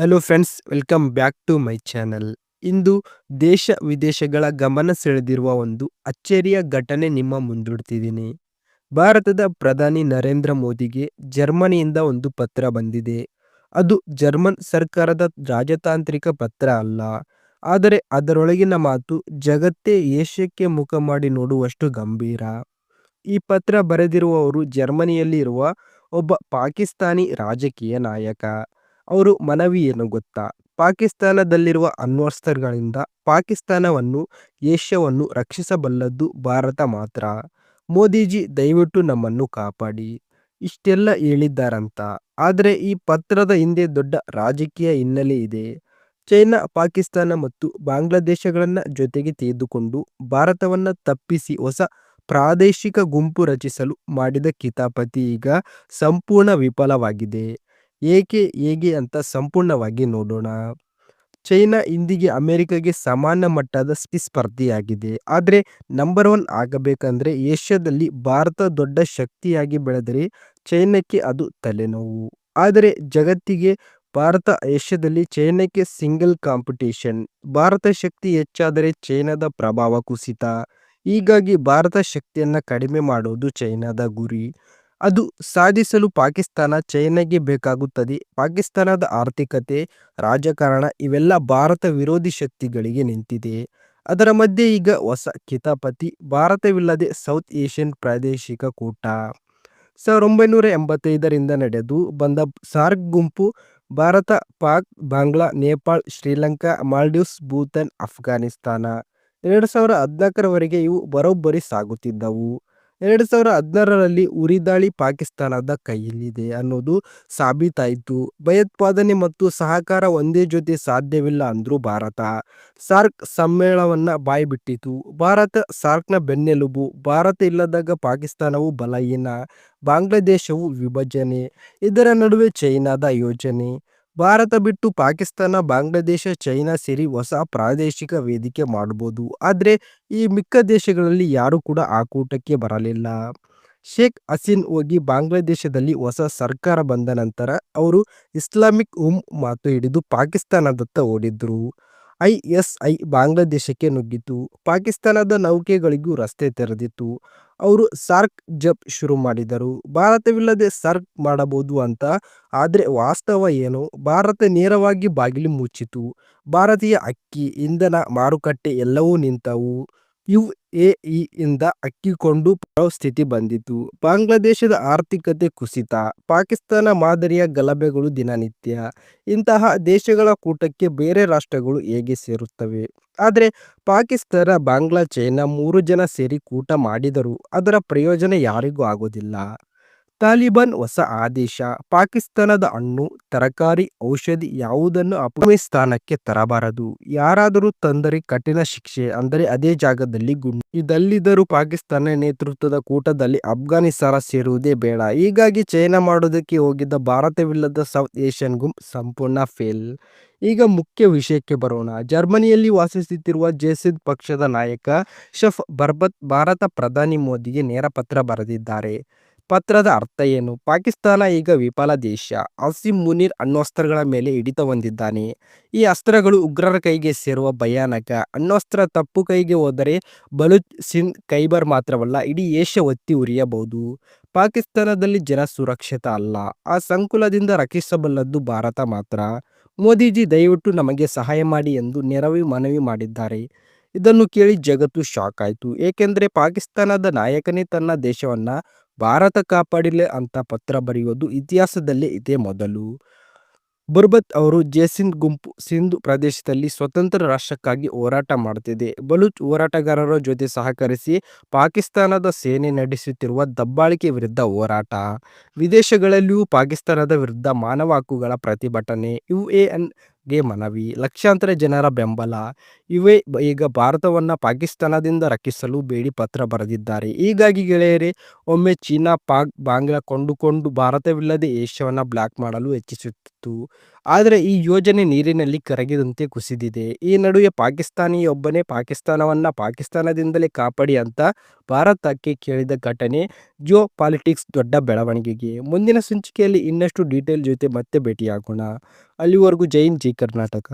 Hello friends welcome back to my channel ಇಂದು ದೇಶ ವಿದೇಶಗಳ ಗಮನ ಸೆಳೆದಿರುವ ಒಂದು ಅಚ್ಚರಿಯ ಘಟನೆ ನಿಮ್ಮ ಮುಂದೂಡ್ತಿದ್ದೀನಿ. ಭಾರತದ ಪ್ರಧಾನಿ ನರೇಂದ್ರ ಮೋದಿಗೆ ಜರ್ಮನಿಯಿಂದ ಒಂದು ಪತ್ರ ಬಂದಿದೆ. ಅದು ಜರ್ಮನ್ ಸರ್ಕಾರದ ರಾಜತಾಂತ್ರಿಕ ಪತ್ರ ಅಲ್ಲ. ಆದರೆ ಅದರೊಳಗಿನ ಮಾತು ಜಗತ್ತೇ ಏಷ್ಯಕ್ಕೆ ಮುಖ ಮಾಡಿ ನೋಡುವಷ್ಟು ಗಂಭೀರ. ಈ ಪತ್ರ ಬರೆದಿರುವವರು ಜರ್ಮನಿಯಲ್ಲಿರುವ ಒಬ್ಬ ಪಾಕಿಸ್ತಾನಿ ರಾಜಕೀಯ ನಾಯಕ. ಅವರು ಮನವಿ ಏನು ಗೊತ್ತಾ? ಪಾಕಿಸ್ತಾನದಲ್ಲಿರುವ ಅಣ್ವಸ್ತ್ರಗಳಿಂದ ಪಾಕಿಸ್ತಾನವನ್ನು, ಏಷ್ಯಾವನ್ನು ರಕ್ಷಿಸಬಲ್ಲದ್ದು ಭಾರತ ಮಾತ್ರ. ಮೋದಿಜಿ, ದಯವಿಟ್ಟು ನಮ್ಮನ್ನು ಕಾಪಾಡಿ. ಇಷ್ಟೆಲ್ಲ ಹೇಳಿದ್ದಾರಂತ. ಆದರೆ ಈ ಪತ್ರದ ಹಿಂದೆ ದೊಡ್ಡ ರಾಜಕೀಯ ಹಿನ್ನೆಲೆ ಇದೆ. ಚೈನಾ, ಪಾಕಿಸ್ತಾನ ಮತ್ತು ಬಾಂಗ್ಲಾದೇಶಗಳನ್ನು ಜೊತೆಗೆ ತೆಗೆದುಕೊಂಡು ಭಾರತವನ್ನು ತಪ್ಪಿಸಿ ಹೊಸ ಪ್ರಾದೇಶಿಕ ಗುಂಪು ರಚಿಸಲು ಮಾಡಿದ ಕಿತಾಪತಿ ಈಗ ಸಂಪೂರ್ಣ ವಿಫಲವಾಗಿದೆ. ಏಕೆ ಹೇಗೆ ಅಂತ ಸಂಪೂರ್ಣವಾಗಿ ನೋಡೋಣ. ಚೈನಾ ಇಂದಿಗೆ ಅಮೆರಿಕಗೆ ಸಮಾನ ಮಟ್ಟದ ಸ್ಪರ್ಧಿಯಾಗಿದೆ ಆದರೆ ನಂಬರ್ ಒನ್ ಆಗಬೇಕಂದ್ರೆ ಏಷ್ಯಾದಲ್ಲಿ ಭಾರತ ದೊಡ್ಡ ಶಕ್ತಿಯಾಗಿ ಬೆಳೆದರೆ ಚೈನಾಕ್ಕೆ ಅದು ತಲೆನೋವು. ಆದರೆ ಜಗತ್ತಿಗೆ ಭಾರತ ಏಷ್ಯಾದಲ್ಲಿ ಚೈನಾಕ್ಕೆ ಸಿಂಗಲ್ ಕಾಂಪಿಟೇಷನ್ ಭಾರತ ಶಕ್ತಿ ಹೆಚ್ಚಾದರೆ ಚೈನಾದ ಪ್ರಭಾವ ಕುಸಿತ. ಹೀಗಾಗಿ ಭಾರತ ಶಕ್ತಿಯನ್ನು ಕಡಿಮೆ ಮಾಡೋದು ಚೈನಾದ ಗುರಿ. ಅದು ಸಾಧಿಸಲು ಪಾಕಿಸ್ತಾನ ಚೈನಾಗೆ ಬೇಕಾಗುತ್ತದೆ. ಪಾಕಿಸ್ತಾನದ ಆರ್ಥಿಕತೆ, ರಾಜಕಾರಣ ಇವೆಲ್ಲ ಭಾರತ ವಿರೋಧಿ ಶಕ್ತಿಗಳಿಗೆ ನಿಂತಿದೆ. ಅದರ ಮಧ್ಯೆ ಈಗ ಹೊಸ ಕಿತಾಪತಿ ಭಾರತವಿಲ್ಲದೆ ಸೌತ್ ಏಷ್ಯನ್ ಪ್ರಾದೇಶಿಕ ಕೂಟ. ಸಾವಿರದ ಒಂಬೈನೂರ ಎಂಬತ್ತೈದರಿಂದ ನಡೆದು ಬಂದ ಸಾರ್ಕ್ ಗುಂಪು, ಭಾರತ, ಪಾಕ್, ಬಾಂಗ್ಲಾ, ನೇಪಾಳ್, ಶ್ರೀಲಂಕಾ, ಮಾಲ್ಡೀವ್ಸ್, ಭೂತಾನ್, ಅಫ್ಘಾನಿಸ್ತಾನ. ಎರಡು ಸಾವಿರ ಹದಿನಾಲ್ಕರವರೆಗೆ ಇವು ಬರೋಬ್ಬರಿ ಸಾಗುತ್ತಿದ್ದವು. ಎರಡು ಸಾವಿರ ಹದಿನಾರರಲ್ಲಿ ಉರಿದಾಳಿ ಪಾಕಿಸ್ತಾನದ ಕೈಯಲ್ಲಿದೆ ಅನ್ನೋದು ಸಾಬೀತಾಯಿತು. ಭಯೋತ್ಪಾದನೆ ಮತ್ತು ಸಹಕಾರ ಒಂದೇ ಜೊತೆ ಸಾಧ್ಯವಿಲ್ಲ ಅಂದ್ರು ಭಾರತ. ಸಾರ್ಕ್ ಸಮ್ಮೇಳನವನ್ನ ಬಾಯಿಬಿಟ್ಟಿತು. ಭಾರತ ಸಾರ್ಕ್ನ ಬೆನ್ನೆಲುಬು, ಭಾರತ ಇಲ್ಲದಾಗ ಪಾಕಿಸ್ತಾನವು ಬಲಹೀನ, ಬಾಂಗ್ಲಾದೇಶವು ವಿಭಜನೆ, ಇದರ ನಡುವೆ ಚೈನಾದ ಯೋಜನೆ ಭಾರತ ಬಿಟ್ಟು ಪಾಕಿಸ್ತಾನ, ಬಾಂಗ್ಲಾದೇಶ, ಚೈನಾ ಸೇರಿ ಹೊಸ ಪ್ರಾದೇಶಿಕ ವೇದಿಕೆ ಮಾಡಬಹುದು ಆದರೆ ಈ ಮಿಕ್ಕ ದೇಶಗಳಲ್ಲಿ ಯಾರೂ ಕೂಡ ಆ ಕೂಟಕ್ಕೆ ಬರಲಿಲ್ಲ. ಶೇಖ್ ಹಸೀನ್ ಹೋಗಿ ಬಾಂಗ್ಲಾದೇಶದಲ್ಲಿ ಹೊಸ ಸರ್ಕಾರ ಬಂದ ನಂತರ ಅವರು ಇಸ್ಲಾಮಿಕ್ ಉಮ್ ಮಾತು ಹಿಡಿದು ಪಾಕಿಸ್ತಾನದತ್ತ ಓಡಿದ್ರು. ಐ ಎಸ್ ಐ ಬಾಂಗ್ಲಾದೇಶಕ್ಕೆ ನುಗ್ಗಿತು. ಪಾಕಿಸ್ತಾನದ ನೌಕೆಗಳಿಗೂ ರಸ್ತೆ ತೆರೆದಿತ್ತು. ಅವರು ಸಾರ್ಕ್ ಜಪ್ ಶುರು ಮಾಡಿದರು. ಭಾರತವಿಲ್ಲದೆ ಸಾರ್ಕ್ ಮಾಡಬಹುದು ಅಂತ, ಆದರೆ ವಾಸ್ತವ ಏನು? ಭಾರತ ನೇರವಾಗಿ ಬಾಗಿಲು ಮುಚ್ಚಿತು. ಭಾರತೀಯ ಅಕ್ಕಿ, ಇಂಧನ ಮಾರುಕಟ್ಟೆ ಎಲ್ಲವೂ ನಿಂತವು. ಯು ಎ ಇಂದ ಅಕ್ಕಿಕೊಂಡು ಪರಿಸ್ಥಿತಿ ಬಂದಿತು. ಬಾಂಗ್ಲಾದೇಶದ ಆರ್ಥಿಕತೆ ಕುಸಿತ, ಪಾಕಿಸ್ತಾನ ಮಾದರಿಯ ಗಲಭೆಗಳು ದಿನನಿತ್ಯ. ಇಂತಹ ದೇಶಗಳ ಕೂಟಕ್ಕೆ ಬೇರೆ ರಾಷ್ಟ್ರಗಳು ಹೇಗೆ ಸೇರುತ್ತವೆ? ಆದರೆ ಪಾಕಿಸ್ತಾನ, ಬಾಂಗ್ಲಾ, ಚೈನಾ ಮೂರು ಜನ ಸೇರಿ ಕೂಟ ಮಾಡಿದರೂ ಅದರ ಪ್ರಯೋಜನ ಯಾರಿಗೂ ಆಗೋದಿಲ್ಲ. ತಾಲಿಬಾನ್ ಹೊಸ ಆದೇಶ, ಪಾಕಿಸ್ತಾನದ ಹಣ್ಣು, ತರಕಾರಿ, ಔಷಧಿ ಯಾವುದನ್ನು ಅಫ್ಘಾನಿಸ್ತಾನಕ್ಕೆ ತರಬಾರದು. ಯಾರಾದರೂ ತಂದರೆ ಕಠಿಣ ಶಿಕ್ಷೆ, ಅಂದರೆ ಅದೇ ಜಾಗದಲ್ಲಿ ಗುಂಡು. ಇದಲ್ಲಿದ್ದರೂ ಪಾಕಿಸ್ತಾನ ನೇತೃತ್ವದ ಕೂಟದಲ್ಲಿ ಅಫ್ಘಾನಿಸ್ತಾನ ಸೇರುವುದೇ ಬೇಡ. ಹೀಗಾಗಿ ಚೈನಾ ಮಾಡೋದಕ್ಕೆ ಹೋಗಿದ್ದ ಭಾರತವಿಲ್ಲದ ಸೌತ್ ಏಷ್ಯನ್ ಗುಂಪ್ ಸಂಪೂರ್ಣ ಫೇಲ್. ಈಗ ಮುಖ್ಯ ವಿಷಯಕ್ಕೆ ಬರೋಣ. ಜರ್ಮನಿಯಲ್ಲಿ ವಾಸಿಸುತ್ತಿರುವ ಜೇಸಿದ್ ಪಕ್ಷದ ನಾಯಕ ಶಫ್ ಬರ್ಬತ್, ಭಾರತ ಪ್ರಧಾನಿ ಮೋದಿಗೆ ನೇರ ಪತ್ರ ಬರೆದಿದ್ದಾರೆ. ಪತ್ರದ ಅರ್ಥ ಏನು? ಪಾಕಿಸ್ತಾನ ಈಗ ವಿಫಲ ದೇಶ. ಅಸಿಂ ಮುನೀರ್ ಅಣ್ವಸ್ತ್ರಗಳ ಮೇಲೆ ಹಿಡಿತ ಹೊಂದಿದ್ದಾನೆ. ಈ ಅಸ್ತ್ರಗಳು ಉಗ್ರರ ಕೈಗೆ ಸೇರುವ ಭಯಾನಕ. ಅಣ್ವಸ್ತ್ರ ತಪ್ಪು ಕೈಗೆ ಹೋದರೆ ಬಲೂಚ್ ಸಿಂಧ್ ಖೈಬರ್ ಮಾತ್ರವಲ್ಲ, ಇಡೀ ಏಷ್ಯಾ ಒತ್ತಿ ಉರಿಯಬಹುದು. ಪಾಕಿಸ್ತಾನದಲ್ಲಿ ಜನ ಸುರಕ್ಷಿತ ಅಲ್ಲ. ಆ ಸಂಕುಲದಿಂದ ರಕ್ಷಿಸಬಲ್ಲದ್ದು ಭಾರತ ಮಾತ್ರ. ಮೋದಿಜಿ, ದಯವಿಟ್ಟು ನಮಗೆ ಸಹಾಯ ಮಾಡಿ ಎಂದು ನೆರವು ಮನವಿ ಮಾಡಿದ್ದಾರೆ. ಇದನ್ನು ಕೇಳಿ ಜಗತ್ತು ಶಾಕ್ ಆಯಿತು. ಏಕೆಂದರೆ ಪಾಕಿಸ್ತಾನದ ನಾಯಕನೇ ತನ್ನ ದೇಶವನ್ನ ಭಾರತ ಕಾಪಾಡಿಲ್ಲ ಅಂತ ಪತ್ರ ಬರೆಯೋದು ಇತಿಹಾಸದಲ್ಲೇ ಇದೇ ಮೊದಲು. ಬುರ್ಬತ್ ಅವರು ಜೇಸಿನ್ ಗುಂಪು, ಸಿಂಧು ಪ್ರದೇಶದಲ್ಲಿ ಸ್ವತಂತ್ರ ರಾಷ್ಟ್ರಕ್ಕಾಗಿ ಹೋರಾಟ ಮಾಡುತ್ತಿದೆ ಬಲೂಚ್ ಹೋರಾಟಗಾರರ ಜೊತೆ ಸಹಕರಿಸಿ ಪಾಕಿಸ್ತಾನದ ಸೇನೆ ನಡೆಸುತ್ತಿರುವ ದಬ್ಬಾಳಿಕೆ ವಿರುದ್ಧ ಹೋರಾಟ. ವಿದೇಶಗಳಲ್ಲಿಯೂ ಪಾಕಿಸ್ತಾನದ ವಿರುದ್ಧ ಮಾನವ ಹಕ್ಕುಗಳ ಪ್ರತಿಭಟನೆ, ಯು ಎ ಎನ್ ಗೆ ಮನವಿ. ಲಕ್ಷಾಂತರ ಜನರ ಬೆಂಬಲ. ಇವೇ ಈಗ ಭಾರತವನ್ನು ಪಾಕಿಸ್ತಾನದಿಂದ ರಕ್ಷಿಸಲು ಬೇಡಿ ಪತ್ರ ಬರೆದಿದ್ದಾರೆ. ಹೀಗಾಗಿ ಗೆಳೆಯರೇ, ಒಮ್ಮೆ ಚೀನಾ, ಪಾಕ್, ಬಾಂಗ್ಲಾ ಕೊಂಡುಕೊಂಡು ಭಾರತವಿಲ್ಲದೆ ಏಷ್ಯಾವನ್ನು ಬ್ಲಾಕ್ ಮಾಡಲು ಹೆಚ್ಚಿಸುತ್ತಿತ್ತು ಆದರೆ ಈ ಯೋಜನೆ ನೀರಿನಲ್ಲಿ ಕರಗಿದಂತೆ ಕುಸಿದಿದೆ. ಈ ನಡುವೆ ಪಾಕಿಸ್ತಾನಿಯೊಬ್ಬನೇ ಪಾಕಿಸ್ತಾನವನ್ನು ಪಾಕಿಸ್ತಾನದಿಂದಲೇ ಕಾಪಾಡಿ ಅಂತ ಭಾರತಕ್ಕೆ ಕೇಳಿದ ಘಟನೆ ಜಿಯೋ ಪಾಲಿಟಿಕ್ಸ್ ದೊಡ್ಡ ಬೆಳವಣಿಗೆಗೆ. ಮುಂದಿನ ಸಂಚಿಕೆಯಲ್ಲಿ ಇನ್ನಷ್ಟು ಡೀಟೇಲ್ ಜೊತೆ ಮತ್ತೆ ಭೇಟಿಯಾಗೋಣ. ಅಲ್ಲಿವರೆಗೂ ಜೈನ್ ಜಿ ಕರ್ನಾಟಕ.